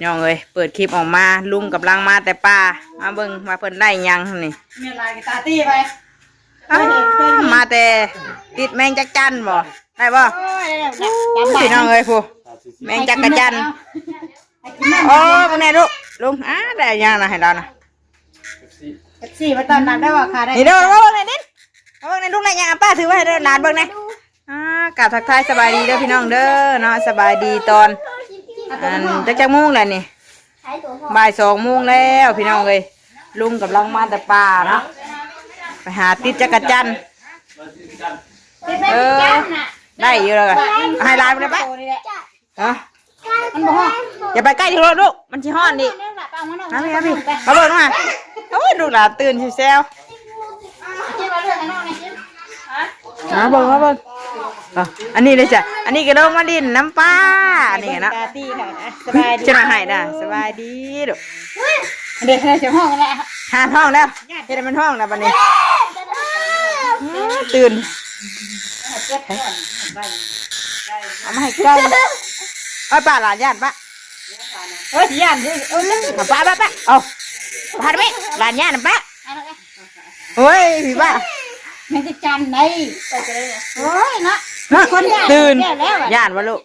พี่น้องเอ้ยเปิดคลิปออกมาลุงกับลังมาแต่ป่ามาเบิ่งมาเพิ่นได้หยังนี่มีลายกับตาตี้ไปอ้าวมาแต่ติดแมงจักจันบ่ได้บ่โอ้ยจำได้พี่น้องเอ้ยผู้แมงจักกระจันให้กินแม่โอ้พวกนี้ลูกลุงอ่าได้หยังนะให้เรานะเอฟซีมาตอนนั้นได้ว่าขาได้นี่เด้อมาเบิ่งหน่อยดิมาเบิ่งในอยลุงได้หยังอะป้าถือไว้ให้เด้อหลานเบิ่งหน่อยอ่ากราบทักทายสบายดีเด้อพี่น้องเด้อเนาะสบายดีตอน อันจักจักโมงแล้วนี่ใช้ตัวพ่อบ่ายสองโมงแล้วพี่น้องเอ้ยลุงกับลังมาแต่ป่าเนาะไปหาติดจักรจันทร์เออได้อยู่แล้วกันให้หลานไปเลยปะฮะมันบอกว่าอย่าไปใกล้ที่รถลูกมันชิฮ้อนดิเนี่ยหลับเอามาหน่อยมาพี่มาพี่มาเบิ่งมาโอ้ยลูกหลานตื่นชิวแซวกินมาเรื่ องข้างนอกนี่กินมาเบิ่งมาเบิ่งอะอันนี้เลยจ้ะอันนี้ก็ลงมาดินน้ำปลาอันนี้เนาะตาตี้ค่ะสบายดีจะมาให้นะสบายดีลูกเด็กในเสียงห้องกันแหละหาท้องแล้วเฮ็ดให้มันท้องแล้วบัดนี้อื้อตื่นเอามาให้ใกล้เอาป้าหลานญาติป้าเฮ้ยย่านดิเออเอาป้าป้าป้าเอาพาดไหมหลานญาติน่ะป้าเฮ้ยพี่ป้า แม่จะจันไหนไปจะได้โอ้ยนะเนาะคนญาติตื่นแก่แล้วอะญาติบ่ลูก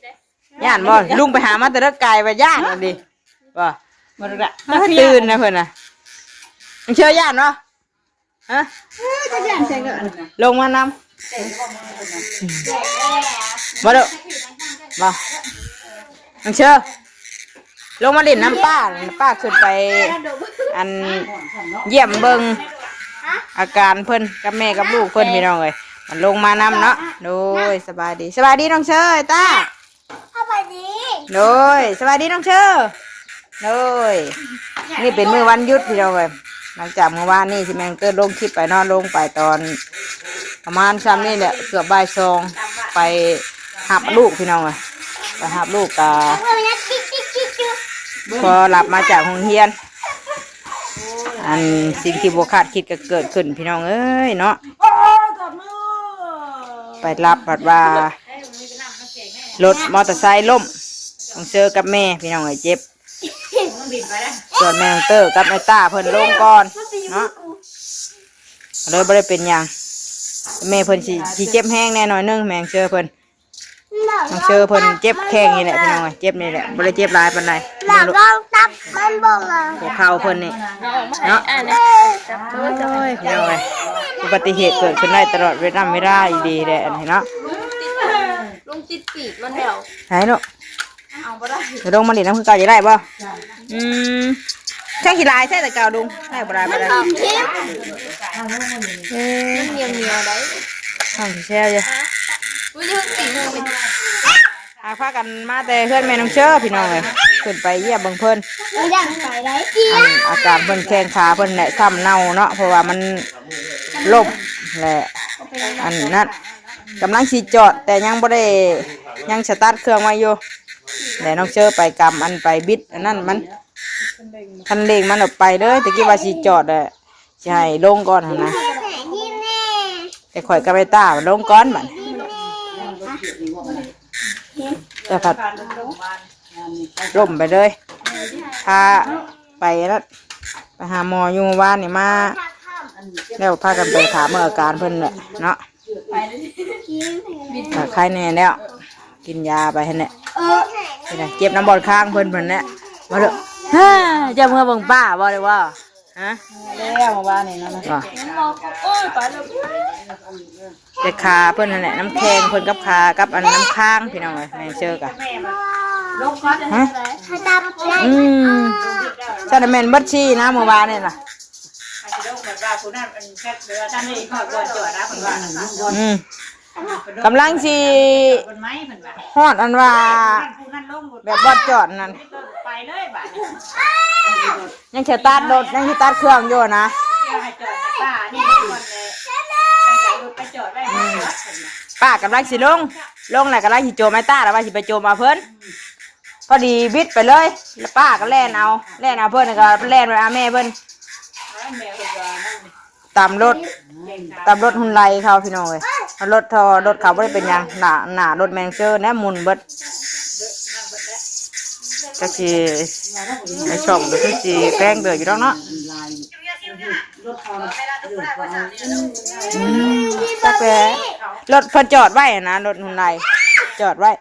ญาติบ่ลุงไปหามาแต่ละกายไปญาตินั่นดิบ่หมดละเฮ้ยตื่นนะเพิ่นน่ะมึงเชื่อญาติเนาะฮะจะย่านใส่กันลงมานำบ่ลูกบ่มึงเชื่อลงมาเล่นน้ำป้าป้าขึ้นไป อันเยี่ยมเบิง อาการเพิ่นกับแม่กับลูกเพิ่นพี่น้องเลยมันลงมานำเนาะโดยสบายดีสบายดีน้องเชอร์ตาเข้าไปดีโดยสบายดีน้องเชอร์โดยนี่เป็นมือวันหยุดพี่น้องเลยหลังจากเมื่อวานนี่ที่แมงเกิดลงคลิปไปเนอนลงไปตอน ประมาณซ้ำนี่แหละเกือบบ่ายสองไปหับลูกพี่น้องเลยไปหับลูกกาเพื่อนนะจิ๊กจิ๊กจิ๊กจิ๊กพอหลับมาจากโรงเรียน อันสิ่งที่บวคาดคิดก็เกิดขึ้นพี่น้องเอ้ยเนาะไปรับผัดว่ารถมอเตอร์ไซค์ล่มต้องเจอกับแม่พี่น้องเอ้เจ็บส่วนแมงเตอร์กับแม่ต้าเพิ่นลงก่อนเนาะเลยบ่ได้เป็นหยังแม่เพิ่นสิสิเจ็บแห้งแน่นอยนึงแมงเจอเพิ่น น้องเจอเพิ่นเจ็บแข้งนี่แหละพี่น้องเอ้ยเจ็บนี่แหละบ่ได้เจ็บหลายปานใดหลับลองตับมันบ่งอะหัวเข่าเพิ่นนี่เนาะโอ้ยพี่น้องเอ้ยอุบัติเหตุเกิดขึ้นได้ตลอดเวลาไม่ได้ดีแหละอันนี้เนาะลุงติดปีกมันแล้วไหนเนาะเดี๋ยวลงมาดิน้ำคือเก่าจะได้ป่ะอืมแค่ขี้ลายใช่แต่เก่าดุงใช่บ่ได้บ่ได้ตอบทิปเอ้ยเมียวเมียวได้ห้องแช่เลยวิธีสีมือเป็นหาพากันมาแต่เพื่อนแม่น้องเชื่อพี่น้องเลยขึ้นไปเยี่ยมเบิ่งเพิ่นมันยังไปได้เจี๊ยอันอาการเพิ่นแข้งขาเพิ่นแหละซ้ำเน่าเนาะเพราะว่ามันล่มแหละอันนั้นกำลังสีจอด แต่ยังบ่ได้ยังสตาร์ทเครื่องไว้อยู่แต่น้องเชื่อไปกำอันไปบิดอันนั้นมันคันเร่งมันออกไปเลยตะกี้ว่าสีจอดเลยสิให้ลงก่อนหั่นนะแหนยิ้มแน่แต่ข่อยก็ไปต้าลงก่อนบัด แต่ผัดล่มไปเลยพาไปแล้วไปหาหมออยู่เมื่อว่านนี่มาแล้วพากันไปถามเมื่อาการเพิ่นแหละเนาะถ้าใครแน่แล้ว กินยาไปให้แหละเนี่นะเจ็บน้ำบอลข้างเพิ่นเพิ่นแหละมาเด้อฮ่าเจะเมื่อบิ่งป้าบ่ได้ว่า ฮะแล้วมาบ้านนี่นะนะว่าแต่ขาเพิ่นนั่นแหละน้ำแข็งเพิ่นกับขากับอันน้ำค้างพี่น้องเอ้ยแม่เจอกะฮะให้ตับได้อืมชาดแมนเบัดชีนะเมื่อวานนี่ล่ะอืม กำลังสิฮอดอันว่าแบบบอดจอดนั่นยังสตาร์ทรถยังสตาร์ทเครื่องอยู่นะป้ากำลังสิลง ลงแล้วกำลังสิโจมไอ้ต้าแล้วว่าสิไปโจมเอาเพิ่นพอดีบิดไปเลยแล้วป้าก็แล่นเอาแล่นเอาเพิ่นแล้วก็แล่นไปเอาแม่เพิ่น ตามรถตามรถหุ่นไลเขาพี่น้องเลยรถทอรถเขาไม่ได้เป็นยังหนาหนารถแมงเจอร์แน่หมุนเบิดก็สิในช่องก็คือสิแกล้งเดือดอยู่แล้วเนาะอืมจักแล้รถพิ่นจอดไว้นะรถหุ่นใดจอดไว้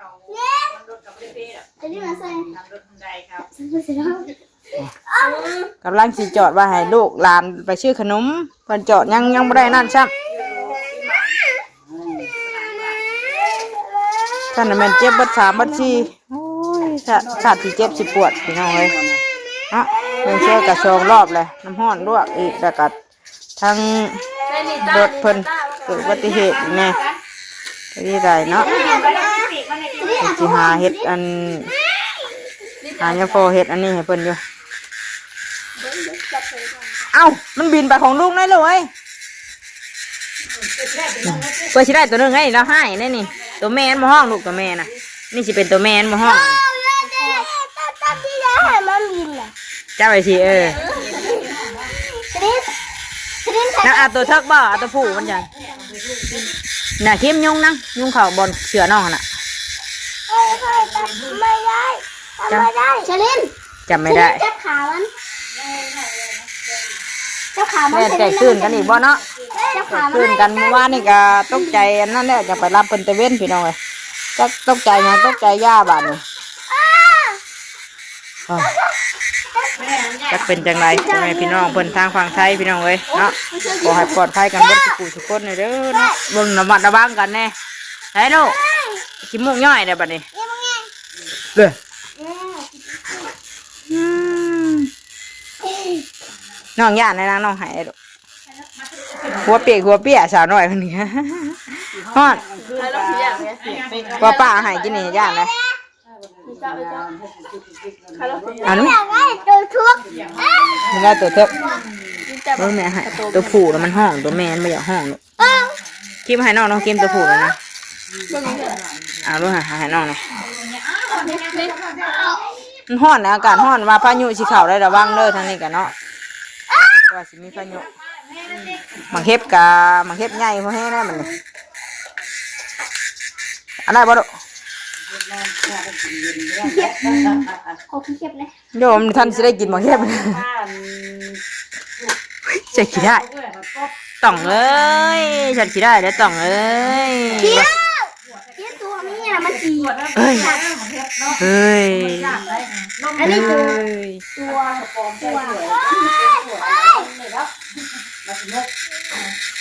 กำลังสิจอดไว้ให้ลูกหลานไปชื่อขนมเพิ่นจอดยังยังบ่ได้นั่นซ้ำท่านน่ะแม่นเจ็บบัดสามบัดสี่โอ้ยชาชาติที่เจ็บสิปวดพี่น้องเอ้ยเนาะเบิ่งเชื่อกระชองรอบเลยน้ำห้อนลวกอีกแล้วก็ทั้งรถเพิ่นเกิดอุบัติเหตุอีกแน่ก็ดีได้เนาะสิหาเฮ็ดอันหายังพอเฮ็ดอันนี้ให้เพิ่นอยู่ เอ้า มันบินไปของลุงได้เลยเว้ยเพื่อสิได้ตัวหนึงไงเราให้นี่นี่ ตัวแมนมาห้องลูกตัวแม่น่ะ นี่สิเป็นตัวแมนมาห้องตับตับที่แล้วให้มันบินน่ะเจ้าไปสิเออสลิปสลิปนักอาตัวเทิกบ่อาตัวผู้มันยังน่ะเข้มยุงนั่งยุงเข่าบอลเสือน้องน่ะเฮ้ยเฮ้ยตับไม่ได้ทำไม่ได้สลิปจำไม่ได้จับขามัน จับขามันแม่ใจตื่นกันอีกบ่เนาะจับขามันตื่นกันเมื่อวานนี่ก็ตกใจอันนั้นแหละจะไปรับเพิ่นตะเว้นพี่น้องเลยจักตกใจหยังตกใจย่าบาดนี่อ้าวจักเป็นจังไรพ่อแม่พี่น้องเพิ่นทางฝั่งไทยพี่น้องเอ้ยเนาะขอให้ปลอดภัยกันเบิดทุกผู้ทุกคนเลยเด้อเนาะเบิ่งระมัดระวังกันแน่ไหนลูกขี้มูกย่อยเด้อบัดนี้เด้ออื น้องย่านในนางน้องหายลูกหัวเปียกหัวเปียกสาวน้อยคนนี้ฮอดว่าป้าหายกินนี่ย่านเลยอันนี้อยากได้ตัวทุกไม่ได้ตัวท็บตัวแม่หายตัวผู้แล้วมันห้องตัวแม่มันไม่อยากห้องลูกคิมให้น้องน้องคิมตัวผู้แล้วนะเอาลูกหาให้น้องหน่อยมันห้อนนะอากาศห้อนว่าพายุสิเข่าได้ระวังเด้อทางนี้กันเนาะ ว่าสิมีพายุมังเห็บกามังเห็บใหญ่พอแห้งได้มันอันไหนบ่ลูกขอพี่เก็บเลยโยมท่านสิได้กินมังเห็บจะกินได้ต่องเอ้ยฉันกินได้เด้อต่องเอ้ยเที่ยวเที่ยวตัวนี้นะมันจีเอ้ยเฮ้ยอันนี้ตัวเฮ้ยตัวตัว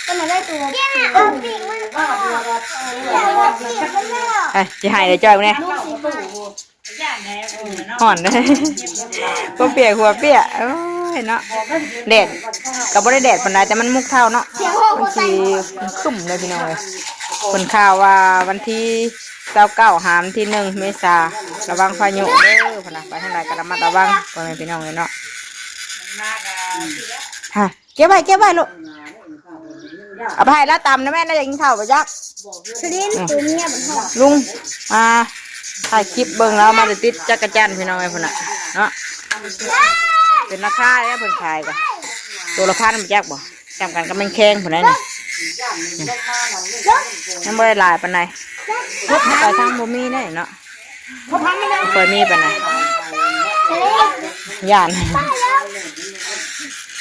ก็ไม่ได้ตัวเนี่ยเอาปีกมันออกเอาปีกมันไม่ออกไอ้จะหายเลยจ้อยเนี่ยลูกสีฟ้าห่อนเลยก็เปียกหัวเปียกเอ้ยเนาะแดดกับบ่ได้แดดปานใดแต่มันมุกเท่าเนาะเสียงห้องมันก็ใส่สีขึ้มเลยพี่น้องเลยคนข่าวว่าวันที่เก้าเก้าหามที่หนึ่งเมษาระวังพายุเด้อพนักไปทางไหนก็ระมัดระวังพ่อแม่พี่น้องเลยเนาะฮะ เก็บไว้เก็บไว้ลูกเอาไปให้แล้วตำนะแม่น่าจะกินข้าวไปยักสลินตัวเนี้ยมันห้องลุงมาถ่ายคลิปเบิ่งแล้วมาจะติดจักรจันทร์พี่น้องไอ้พุ่นน่ะเนาะเป็นราคาแล้วเพิ่นขายกันตัวละพันมันจักบ่จำกันก็มันแข็งพุ่นนั่นนี่ยังบ่ได้หลายปานใดไปทางบ่มีแน่เนาะเปิดมีปาน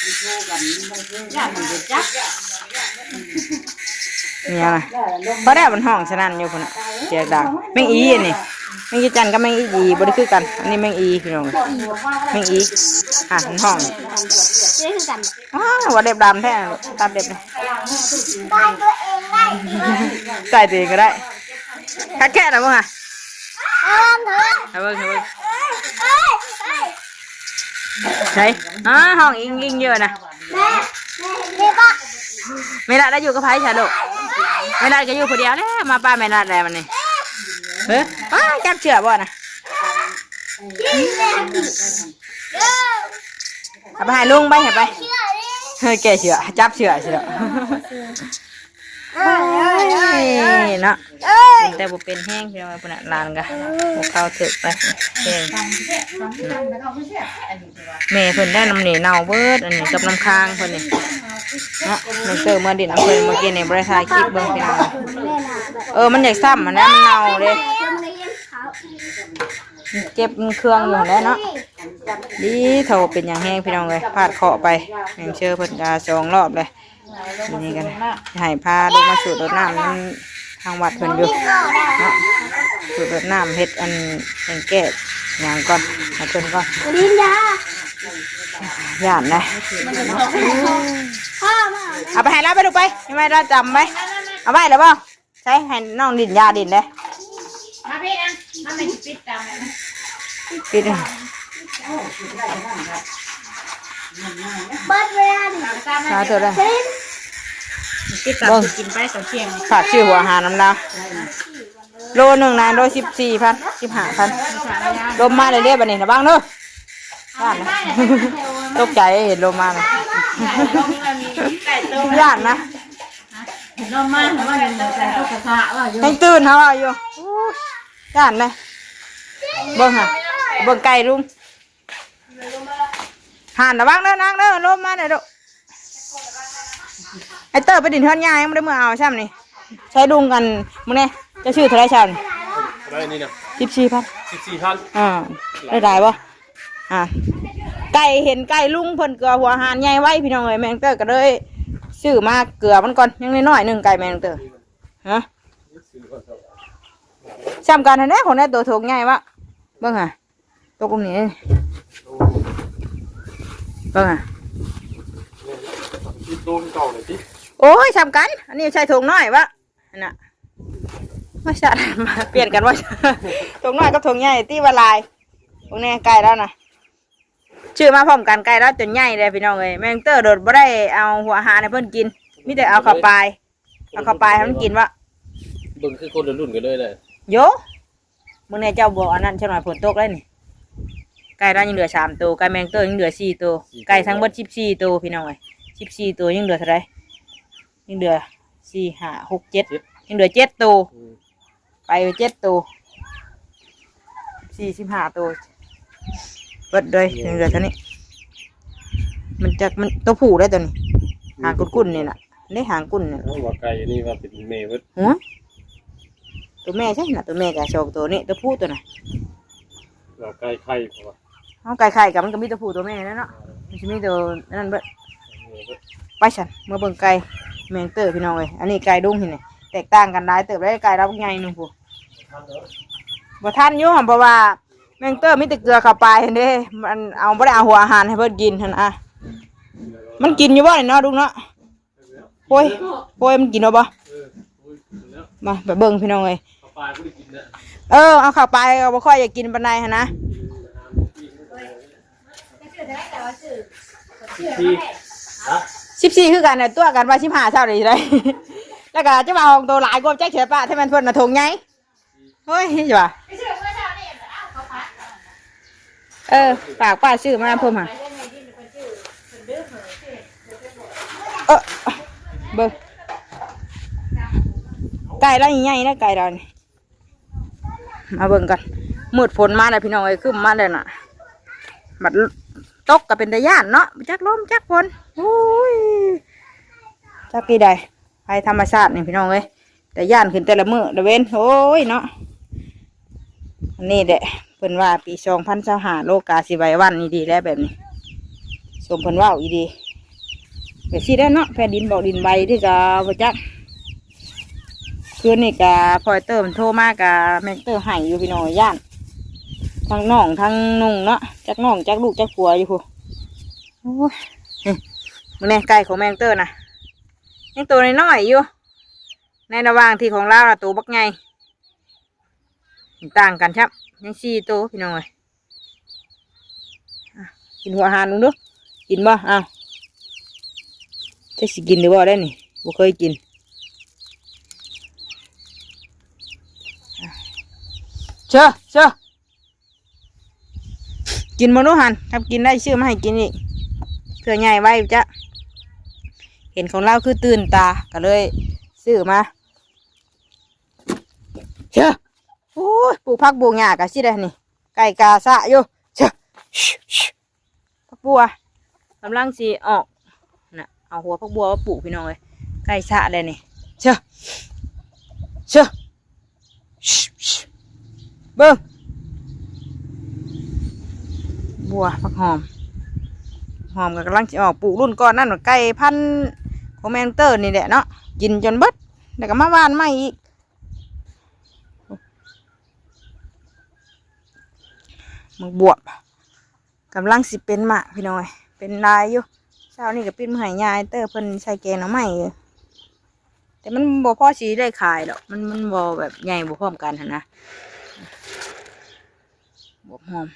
ใดสลินย่านเนี่ยนะเพราะได้มันห้องฉะนั้นอยู่พุ่นน่ะเสียงดังแมงอีอันนี่แมงอีจันทร์กับแมงอีดีบ่ได้คือกัน อันนี้แมงอีพี่น้องแมงอีอะมันห้องสลินคือกันอ้าวว่าเด็บดำแท้ลูกตัดเด็บเลยตายตัวเองได้ใส่ตัวเองก็ได้คัดแค่นะมึงอะเอิมเถอะเอาเบิ่งเอาเบิ่ง เอ้ยเอ้ย ใช่อ่าห้องอิงลิงเยอะนะแม่แม่เรียกว่าไม่ได้ได้อยู่กับไผ่ใช่ลูกไม่ได้ก็อยู่คนเดียวแล้วมาป้าไม่ได้แล้วมันนี่เฮ้ยอ้าวจับเชือกบ่นะพี่แม่เออเอาไปให้ลุงไปให้ไปเชื่อดิเฮ้ยแกเชือกจับเชือกเชือก เนาะแต่บ่เป็นแห้งพี่น้องไอ้พุ่นน่ะลานกะบ่เข้าถึกไปแห้งแม่เพิ่นได้น้ำเหนีเน่าเบิดอันนี้กับน้ำค้างเพิ่นนี่เนาะน้องเตอร์มาดินน้ำเพิ่นเมื่อกี้นี่บ่ได้ถ่ายคลิปเบิ่งพี่น้องเออมันอยากซ้ำมันนะมันเน่าเด้แม่มันเลยเลยเก็บเครื่องอยู่แล้วเนาะดีโทรเป็นอย่างแห้งพี่น้องเลยพาดเคาะไปแมงเชื่อเพิ่นกาสองรอบเลย ทีนี้กันให้พาลงมาสูดรดน้ำมันทางวัดเพิ่นอยู่เนาะสูดรดน้ำเฮ็ดอันแห่งแก้อย่างก่อนให้เพิ่นก่อนลิ้นยาย่านนะพ่อมาเอาไปให้เราไปดูไปยังไงเราจำไว้เอาไว้แล้วเปล่าใช้ให้น้องดินยาดินเลยมาพี่นะมาไม่ปิดตามเลยนะปิดเบิดเวลาดิตามสาธุเลยลิ้นปิดตามกินไปต่อเที่ยงฝากชื่อหัวอาหารน้ำดาวโลหนึ่งนายโลสิบสี่พันสิบห้าพันลมมาเลยเรียบบันนี้นะบ้างเนอะย่านนะตกใจเห็นลมมาเลยไก่ต้มย่านนะนมมากว่าเป็นแต่ต้องกระทะว่าอยู่ให้ตื่นเขาว่าอยู่ย่านเลยเบิ่งฮะเบิ่งไก่ลุง หันนะบ้างเด้อนางเด้อลมมาเลยลูกไอเตอร์ไปดินเทือนยายยังไม่ได้มือเอาใช่ไหมนี่ใช้ดุงกันมึงเนี่ยจะชื่อเท่าไรชาวนี่ได้นี่นะสิบสี่พันสิบสี่พันอ่าได้ได้ปะอ่าไก่เห็นไก่ลุงเพิ่นเกลือหัวหานใหญ่ไว้พี่น้องเอ้ยแมงเตอร์ก็เลยซื้อมาเกลือมันก่อนยังน้อยๆหนึ่งไก่แมงเตอร์ฮะซ้ำกันแน่ๆของได้ตัวถกใหญ่วะเบิ่งอะตัวกลุ่มนี้ เบิ่งอะที่โดนเก่าเลยที่โอ้ยซ้ำกัน อันนี้ใช่ถงน้อยวะอันน่ะไม่ใช่มาเปลี่ยนกันว่าถงน้อยกับถงใหญ่ตีวลายพวกนี้ไก่แล้วนะชื่อมาพร้อมกันไกลแล้วจนใหญ่เลยพี่น้องเอ้ยแมงเตอร์โดดบ่ได้เอาหัวอาหารให้เพิ่นกินมีแต่เอาเข้าวปลายเอาเข้าวปลายให้มันกินวะเบิ่งคือคนละรุ่นกันเลยเลยโยมึงเนี่ยเจ้าบอกอันนั้นใช่ไหมฝนตกเลยนี่ ไก่เรายังเหลือสามตัวไก่แมงเตอร์ยังเหลือสี่ตัว ไก่ทั้งหมดสิบสี่ตัวพี่น้องเอ้ยสิบสี่ตัวยังเหลือเท่าไหรยังเหลือสี่ห้าหกเจ็ดยังเหลือเจ็ดตัว อืมไปเจ็ดตัวสี่สิบห้าตัวเบิดเลยยังเหลือเท่านี้ มันจะมันตัวผู้ได้ตัวนี้หางกุ่นๆนี่น่ะได้หางกุ่นนี่เอาว่าไก่นี่ว่าเป็นเมย์เวิร์ดหัวตัวแม่ใช่น่ะตัวแม่กับชอกตัวนี้ตัวผู้ตัวน่ะว่าไก่ไข่เพราะว่า เอาไก่ไข่กับมันก็มีตัวผู้ตัวแม่นั่นเนาะมันจะมีตัวนั่นเบิดไปฉันเมื่อเบิ่งไก่แมงเตอร์พี่น้องเลยอันนี้ไก่ดุ้งที่นี่แตกต่างกันได้เติบได้ไก่รับไงหนึ่งผู้บ่ทันยู่หั่นเพราะว่าแมงเตอร์มีแต่เกลือเข้าไปเห็นด้มันเอาบ่ได้เอาหัวอาหารให้เพิ่นกินหั่นอะมันกินอยู่บ่เนาะดุ้งเนาะโอ้ยโอ้ยมันกินเอาบ่มาไปเบิ่งพี่น้องเลยเออเอาเข้าไปก็บ่ค่อยอยากกินปานใดหั่นนะ ที่ฮะสิบสี่คือกันเนี่ยตัวกันว่าสิบห้าเท่าเลยได้แล้วก็จะมาของตัวหลายกว่าแจ็คเฉยปะที่มันเพิ่นน่ะทงไงเฮ้ยจ้ะเออฝากป้าซื้อมาเพิ่มมาเออเบิ่งไก่เราใหญ่ๆนะไก่เรานี่มาเบิ่งกันมืดฝนมาแล้วพี่น้องเอ้ยขึ้นมาเลยน่ะบัด ตกก็เป็นตะย่านเนาะจักลมจักฝนโอ้ยจักกี่ใดภัยธรรมชาตินี่พี่น้องเอ้ยแต่ย่านขึ้นแต่ละมือละเว้นโอ้ยเนาะอันนี้แหละเพิ่นว่าปีสองพันสหาโลกาสิไววันนี่ดีแล้วแบบนี้สมเพิ่นว่าอีดีแบบสิได้เนาะแผ่นดินบอกดินใบที่กะบ่จักคืนนี่กะพอยเตอร์มันโทรมากะแม็กเตอร์ให้อยู่พี่น้องย่าน ทั้งน้องทั้งนุ่งเนาะจักน้องจักลูกจักผัวอยู่พูโอ้ยนี่มึงเนี่ยไก่ของแมงเตอร์นะยังตัวน้อยๆอยู่ ในระหว่างที่ของเราละตัวบักไงต่างกันครับยังสี่ตัวพี่น้องเลยกินหัวหารลุงดูกินบ่อ้าวจะสิกินหรือบ่ได้นี่บ่เคยกินเชื่อเชื่อ กินมนุหันครับกินได้ชื่อมาให้กินอีกเพื่อใหญ่ไว้จ้ะเห็นของเราคือตื่นตาก็เลยซื้อมาเชื่อโอ้ยปลูกพักปูหญ้ากันสิได้นี่ไก่กาสะอยู่เชื่อชิชิพักบัวกำลังสีออกนะเอาหัวพักบัวมาปลูกพี่น้องเลยไก่สะเลยนี่เชื่อเชื่อชิชิเบิ้ง บัวผักหอม หอมก็กำลังจะออกปลูกรุ่นก่อนนั่นไก่พันธุ์ของแมงเตอร์นี่แหละเนาะกินจนเบิดแล้วก็มาหวานใหม่อีกมึงบวบกำลังสิเป็นหมากพี่น้อย เป็นลายอยู่เช้านี่ก็ปิ้นมาใหายายเตอร์เพิ่นใส่แกงหน่อไม้อยู่แต่มันบ่พ่อสีได้ขายหรอกมันมันบ่แบบใหญ่บ่พร้อมกันนนะบวบหอม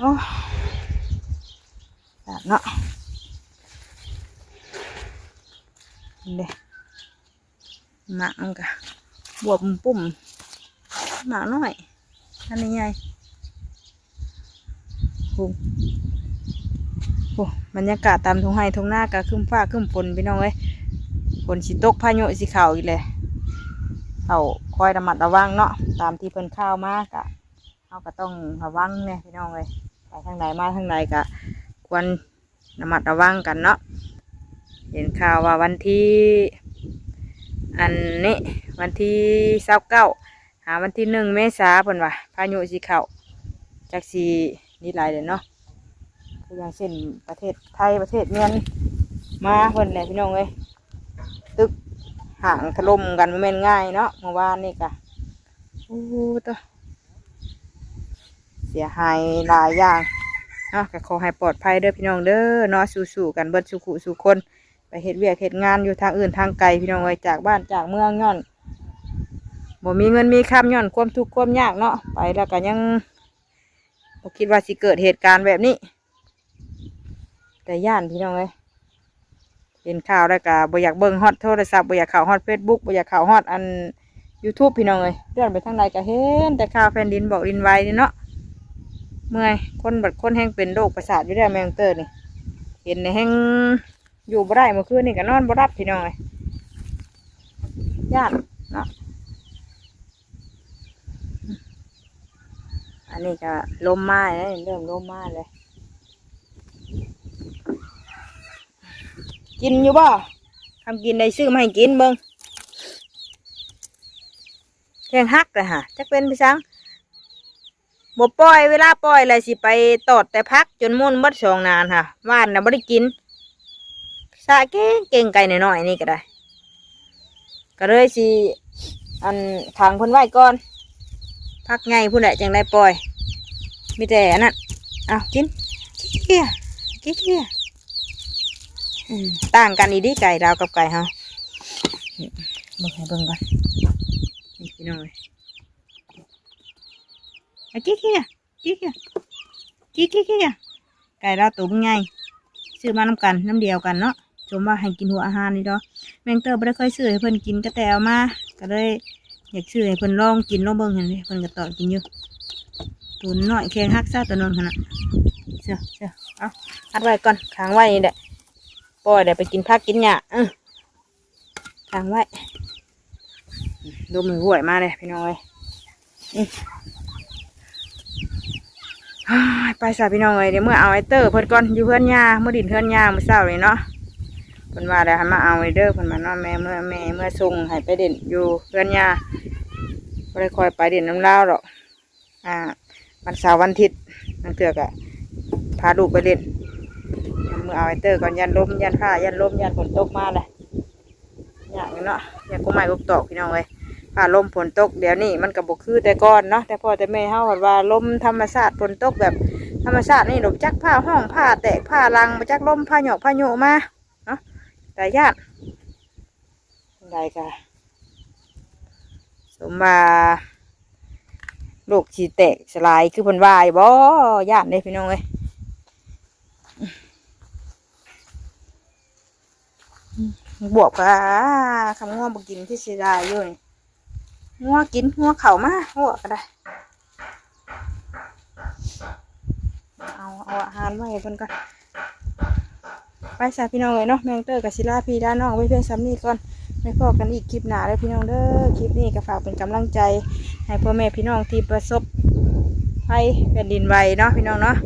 โอ้แบบเนาะนี่เด้หมากก็บวบปุ่มหมากน้อยอันนี้ใหญ่โอ้โหบรรยากาศตามทุ่งไร่ทุ่งหน้าก็ครึ้มฟ้าครึ้มฝนพี่น้องเอ้ยฝนสิตกพายุสิเข่าอีกเลยเขาคอยระมัดระวังเนาะตามที่เพิ่นข้าวมากะเขาก็ต้องระวังเนี่ยพี่น้องเอ้ย ไปทางไหนมาทางไหนก็ควรระมัดระวังกันเนาะเห็นข่าวว่าวันที่ อันนี้วันที่เศร้าเก้าหาวันที่หนึ่งเมษาเพิ่นว่าพายุสิเข่าจากสีนี่หลายเลยเนาะคืออย่างเช่นประเทศไทยประเทศเมียนมาเพิ่นแหละพี่น้องเอ้ยตึกห่างถล่มกันบ่แม่นง่ายเนาะเมื่อวานนี่กะโอ้โหตัว เสียหายหลายอย่างเนาะก็ขอให้ปลอดภัยเด้อพี่น้องเด้อเนาะสู้ๆกันเบิดสุขุสู่คน ไปเฮ็ดเวียกเฮ็ดงานอยู่ทางอื่นทางไกลพี่น้องเอ้ยจากบ้านจากเมืองย้อนบ่มีเงินมีคำย้อนความทุกข์ความยากเนาะไปแล้วก็ยังผมคิดว่าสิเกิดเหตุการณ์แบบนี้แต่ย่านพี่น้องเลยเห็นข่าวแล้วก็บ่อยากเบิ่งฮอตโทรศัพท์บ่อยากข้าวฮอตเฟซบุ๊กบ่อยากข้าวฮอตอัน YouTube พี่น้องเลยเลื่อนไปทางใดก็เห็นแต่ข่าวแผ่นดินบอกดินไหวนี่เนาะ เมื่อยคนบัดคนแห้งเป็นโรคประสาทอยู่ได้วแมงเตอร์นี่ เห็นในแห้งอยู่บ่ได้เมื่อคืนนี่ก็นอนบ่รับพี่น้องเลยย่านเนาะอันนี้ก็ลมมาแล้วเริ่มลมมาเลย กินอยู่บ่ทำกินได้ซื้อมาให้กินเบิ้งแทงฮักเลยฮะจักเป็นพี่สัง บ่ปล่อยเวลาปล่อยอะไรสิไปตอดแต่พักจนมุ่นเบัดสองนานค่ะว่านนะบ่ได้กินสะเก่งเก่งไก่หน่อยๆนี่ก็ได้ ก็เลยสิอันทางเพิ่นไว้ก่อนพักไงผู้ใดจังได้ปล่อยมีแต่อันนั้นเอากินเกี้ยจขี้เกียต่างกันอีดีไก่ดาวกับไก่เฮาอืมเบิ่งให้เบิ่งก่อนนี่พี่น้อง เอ้ยเอาขี้กียจขี้เกียจขี้กียจขี้เกียไก่ดาตัวมันใหญ่ซื้อมาน้ำกันน้ำเดียวกันเนาะชมว่าให้กินหัวอาหารนี่เนาะแมงเตอร์ไม่ได้เคยซื้อให้เพิ่นกินก็แต่เอามา ก็เลยอยากซื้อให้เพิ่นลองกินลองเบิ่งเห็นเลยเพิ่นก็ต่อกินอยู่ตัวน้อยแค่ฮักซาตัวนั้นขนาดเชื่อเชื่อเอาอัดไว้ก่อนค้างไว้นี่แหละปล่อยเดี๋ยวไปกินผักกินหญ้าเออค้างไว้ดูมือห่วยมาเลยพี่น้อยอืมอ้าย ไปสาพี่น้องเอ้ยเดี๋ยวเมื่อเอาไอเตอร์เพิ่นก่อนอยู่เพื่อนยาเมื่อดินเพื่อนยาเมื่อเช้าเลยเนาะเพิ่นว่าแล้วมาเอาไว้เดอเพิ่นมานอนแม่เมื่อแม่เมื่อส่งให้ไปเด่นอยู่เพื่อนยาบ่ได้คอยไปเด่นน้ำเล่าหรอกอ่าวันเสาร์วันอาทิตย์นั่นเถื่อกะพาลูกไปเล่นเมื่อเอาไว้เตอร์ก่อนยันลมยันผ้ายันลมยันฝนตกมาเลยอย่างนี้เนาะอยันกุ้งไม้กุ้งตอกพี่น้องเลย ผ้าลมฝนตกเดี๋ยวนี้มันกับบกคือแต่ก่อนเนาะแต่พ่อแต่แม่เฮาว่าลมธรรมชาติฝนตกแบบธรรมชาตินี่หลบจักผ้าห้องผ้าแตกผ้าลังมาจักลมผ้าหยอกผ้าโยมาเนาะแต่ญาติได้ค่ะสมมาโรคชีแตกสลายคือเพันวายบ่ญาติเลยพี่น้องเอ้ยบวกกับคำง่วงบกินที่สิได้อยู่นี่ ง่วกินง่วเข่ามาง่วก็ได้ เอา เอาอาหารมาให้เพิ่นก่อนไปสาพี่น้องเลยเนาะแมงเตอร์กับศิลาพี่ด้านน้องไว้เพียงซ้ำนี้ก่อนไม่พอกันอีกคลิปหนาเลยพี่น้องเด้อคลิปนี้ก็ฝากเป็นกำลังใจให้พ่อแม่พี่น้องที่ประสบภัยแผ่นดินไหวเนาะพี่น้องเนาะ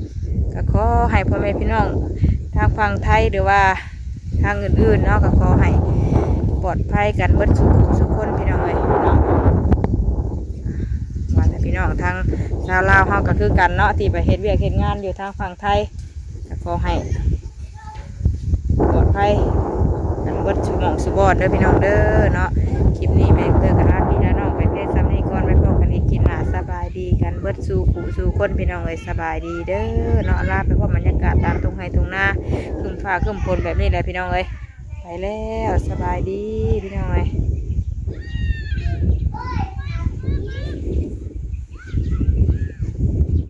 ก็ขอให้พ่อแม่พี่น้องทางฝั่งไทยหรือว่าทางอื่นๆเนาะก็ขอให้ปลอดภัยกันเบิดสุขสุขคนพี่น้องเลยเนาะ พี่พี่น้องทางชาวลาวเฮาก็คือกันเนาะที่ไปเฮ็ดเวียกเฮ็ดงานอยู่ทางฝั่งไทยก็ขอให้ปลอดภัยกันเบิดสุมองสุบอดเด้อพี่น้องเด้อเนาะคลิปนี้แม่เพื่อกันลาพี่น้องไปเพศซ้ำนี้ก่อนไปพบกันอีกกินหนาสบายดีกันเบิดสู่ผู้สู่คนพี่น้องเอ้ยสบายดีเด้อเนาะลาไปพบบรรยากาศตามตรงไห้ตรงหน้าขึ้นฟ้าขึ้นพลแบบนี้แหละพี่น้องเอ้ยไปแล้วสบายดีพี่น้องเอ้ย